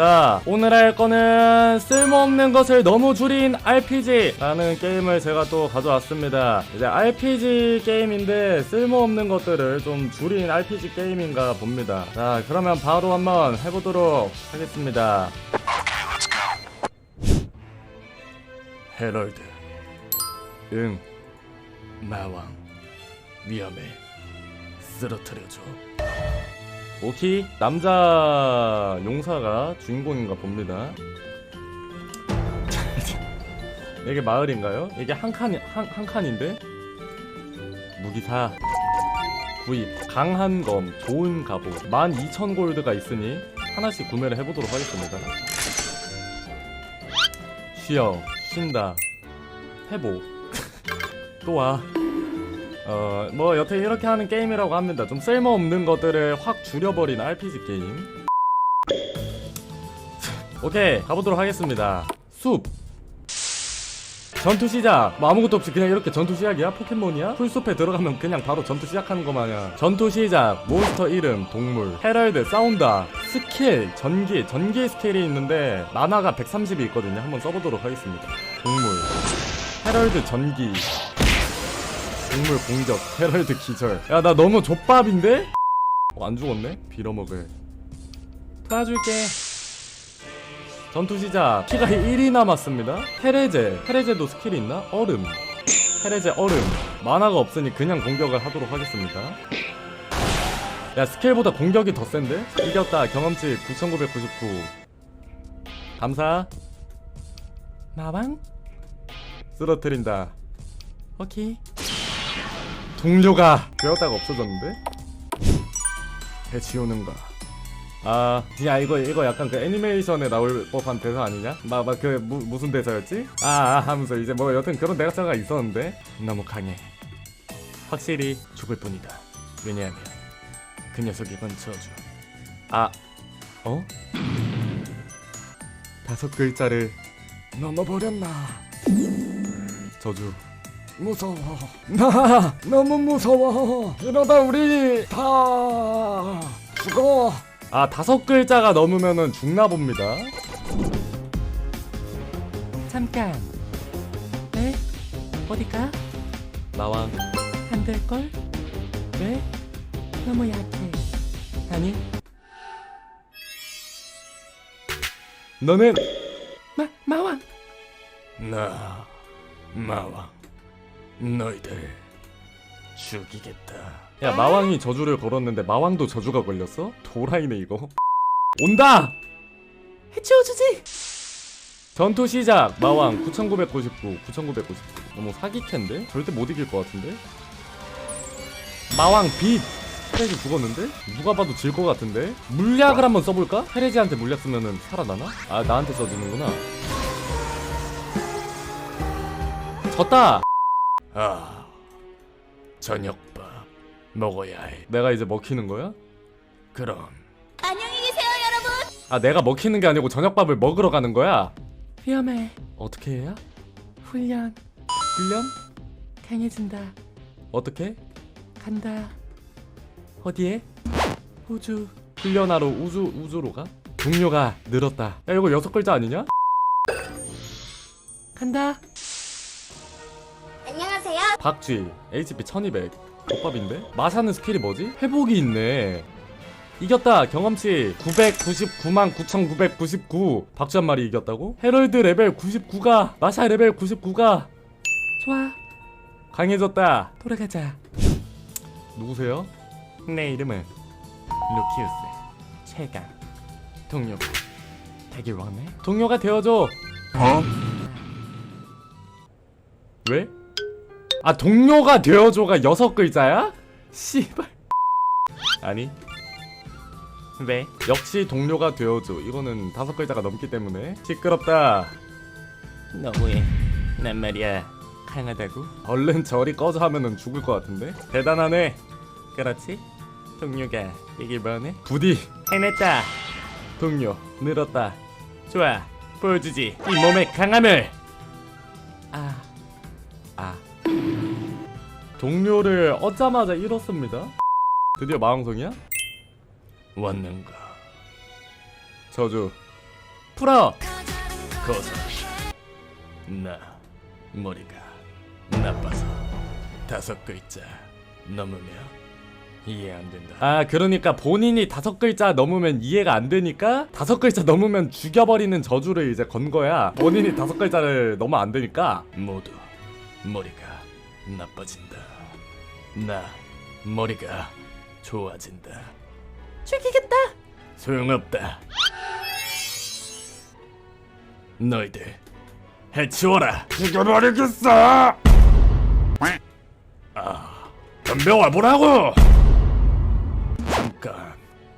자 오늘 할 거는 쓸모없는 것을 너무 줄인 RPG 라는 게임을 제가 또 가져왔습니다. 이제 RPG 게임인데 쓸모없는 것들을 좀 줄인 RPG 게임인가 봅니다. 자 그러면 바로 한번 해보도록 하겠습니다. 헤럴드 응 마왕 위험해 쓰러뜨려줘 오키 남자 용사가 주인공인가 봅니다. 이게 마을인가요? 이게 한 칸, 한, 한 칸인데? 무기사 구입 강한 검 좋은 갑옷 12,000골드가 있으니 하나씩 구매를 해보도록 하겠습니다. 쉬어 쉰다 회복 또와 어, 뭐 여태 이렇게 하는 게임이라고 합니다. 좀 쓸모없는 것들을 확 줄여버린 RPG 게임. 오케이, 가보도록 하겠습니다. 숲. 전투 시작. 뭐 아무것도 없이 그냥 이렇게 전투 시작이야? 포켓몬이야? 풀숲에 들어가면 그냥 바로 전투 시작하는 거 마냥. 전투 시작. 몬스터 이름, 동물. 헤럴드, 싸운다. 스킬, 전기. 전기 스킬이 있는데 만화가 130이 있거든요. 한번 써보도록 하겠습니다. 동물. 헤럴드 전기. 동물 공격 헤럴드 기절. 야 나 너무 족밥인데? 어, 안 죽었네? 빌어먹을. 도와줄게. 전투 시작. 피가 1이 남았습니다. 테레제. 테레제도 스킬이 있나? 얼음. 테레제 얼음. 만화가 없으니 그냥 공격을 하도록 하겠습니다. 야 스킬보다 공격이 더 센데? 이겼다. 경험치 9999 감사. 마방? 쓰러뜨린다. 오케이 동료가 배웠다가 없어졌는데? 배치우는가 아, 야 이거 이거 약간 그 애니메이션에 나올 법한 대사 아니냐? 막막그 무슨 대사였지? 아, 아 하면서 이제 뭐 여튼 그런 대사가 있었는데 너무 강해. 확실히 죽을 뿐이다. 왜냐하면 그 녀석이 건 저주. 아, 어? 다섯 글자를 넘어버렸나? 저주. 무서워. 나 너무 무서워. 이러다 우리 다 죽어. 아 다섯 글자가 넘으면은 죽나 봅니다. 잠깐. 네? 어디가? 나왕 안 될 걸? 왜? 너무 약해. 아니, 너는 마, 마왕! 나 마왕 너희들 죽이겠다. 야 마왕이 저주를 걸었는데 마왕도 저주가 걸렸어? 도라이네 이거. 온다. 해치워주지! 전투 시작 마왕 9999 9999 너무 사기캔데? 절대 못 이길 것 같은데? 마왕 빛 헤레지 죽었는데? 누가 봐도 질 것 같은데? 물약을 한번 써볼까? 헤레지한테 물약 쓰면은 살아나나? 아 나한테 써주는구나 졌다! 아 저녁밥 먹어야 해 내가 이제 먹히는 거야? 그럼 안녕히 계세요, 여러분. 아 내가 먹히는 게 아니고 저녁밥을 먹으러 가는 거야? 위험해. 어떻게 해야? 훈련. 훈련? 강해진다. 어떻게? 간다. 어디에? 우주. 훈련하러 우주 우주로 가? 동료가 늘었다. 야 이거 여섯 글자 아니냐? 간다. 안녕하세요. 박쥐 HP 1200 족밥인데? 마사는 스킬이 뭐지? 회복이 있네. 이겼다 경험치 999만 9999 박쥐 한 마리 이겼다고? 헤럴드 레벨 99가 마샤 레벨 99가 좋아. 강해졌다 돌아가자. 누구세요? 내 이름은 루키우스 최강 동료 되길 원해? 동료가 되어줘 어? 왜? 아 동료가 되어줘가 여섯 글자야? 씨발. 아니. 왜? 역시 동료가 되어줘. 이거는 다섯 글자가 넘기 때문에. 시끄럽다. 너무해. 난 말이야. 강하다고? 얼른 저리 꺼져 하면은 죽을 것 같은데? 대단하네. 그렇지? 동료가 이길 뭐네? 부디. 해냈다. 동료 늘었다. 좋아. 보여주지. 이 몸의 강함을 동료를 얻자마자 잃었습니다. 드디어 마왕성이야? 왔는가? 저주. 풀어! 거사. 나 머리가 나빠서 다섯 글자 넘으면 이해 안 된다. 아 그러니까 본인이 다섯 글자 넘으면 이해가 안 되니까 다섯 글자 넘으면 죽여버리는 저주를 이제 건 거야. 본인이 다섯 글자를 넘어 안 되니까. 모두 머리가 나빠진다 나 머리가 좋아진다 죽이겠다. 소용없다. 너희들 해치워라. 죽여버리겠어. 아, 덤벼와 보라고. 잠깐.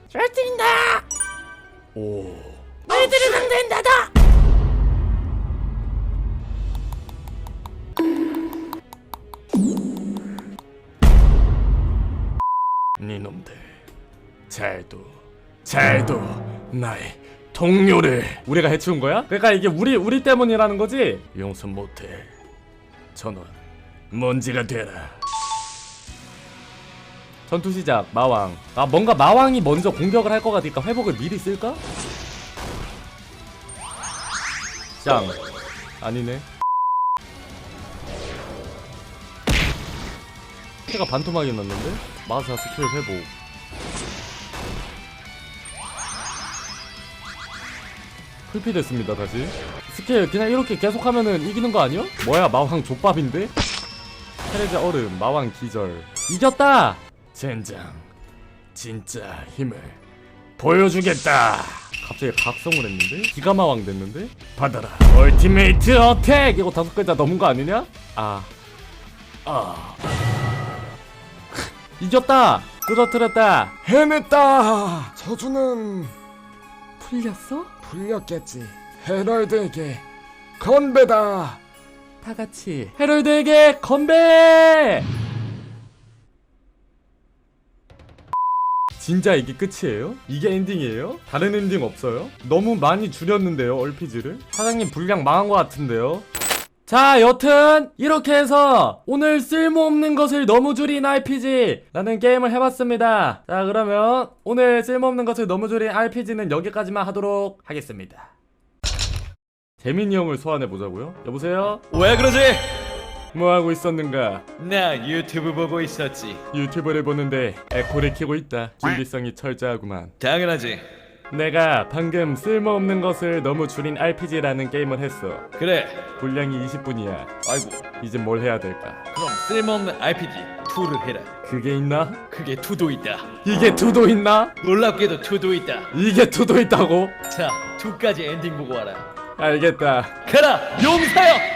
절들인다. 오, 너희들을 상대는 나다. 니놈들 잘도 잘도 나의 동료를 우리가 해치운 거야? 그러니까 이게 우리 우리 때문이라는 거지? 용서 못해. 전원 먼지가 되라. 전투 시작 마왕. 아 뭔가 마왕이 먼저 공격을 할 것 같으니까 회복을 미리 쓸까? 짱 아니네. 해가 반토막이 났는데? 마사 스킬 회복. 풀피 됐습니다 다시 스킬 그냥 이렇게 계속하면은 이기는 거 아니야? 뭐야 마왕 족밥인데? 테레제 얼음 마왕 기절 이겼다! 젠장 진짜 힘을 보여주겠다 갑자기 각성을 했는데? 기가마왕 됐는데? 받아라 얼티메이트 어택! 이거 다섯 글자 넘은 거 아니냐? 아 아. 이겼다! 끌어들였다! 해냈다! 저주는 풀렸어? 풀렸겠지. 헤럴드에게 건배다! 다 같이. 헤럴드에게 건배! 진짜 이게 끝이에요? 이게 엔딩이에요? 다른 엔딩 없어요? 너무 많이 줄였는데요, 얼피지를? 사장님 분량 망한 것 같은데요? 자, 여튼 이렇게 해서 오늘 쓸모없는 것을 너무 줄인 RPG 라는 게임을 해봤습니다. 자, 그러면 오늘 쓸모없는 것을 너무 줄인 RPG는 여기까지만 하도록 하겠습니다. 재민이 형을 소환해 보자고요. 여보세요? 왜 그러지? 뭐 하고 있었는가? 나 유튜브 보고 있었지. 유튜브를 보는데 에코를 키고 있다. 준비성이 철저하구만. 당연하지. 내가 방금 쓸모없는 것을 너무 줄인 RPG라는 게임을 했어. 그래. 분량이 20분이야. 아이고. 이제 뭘 해야 될까? 그럼 쓸모없는 RPG 2를 해라. 그게 있나? 그게 2도 있다. 이게 투도 있나? 놀랍게도 2도 있다. 이게 투도 있다고? 자, 2까지 엔딩 보고 와라. 알겠다. 가라, 용사여!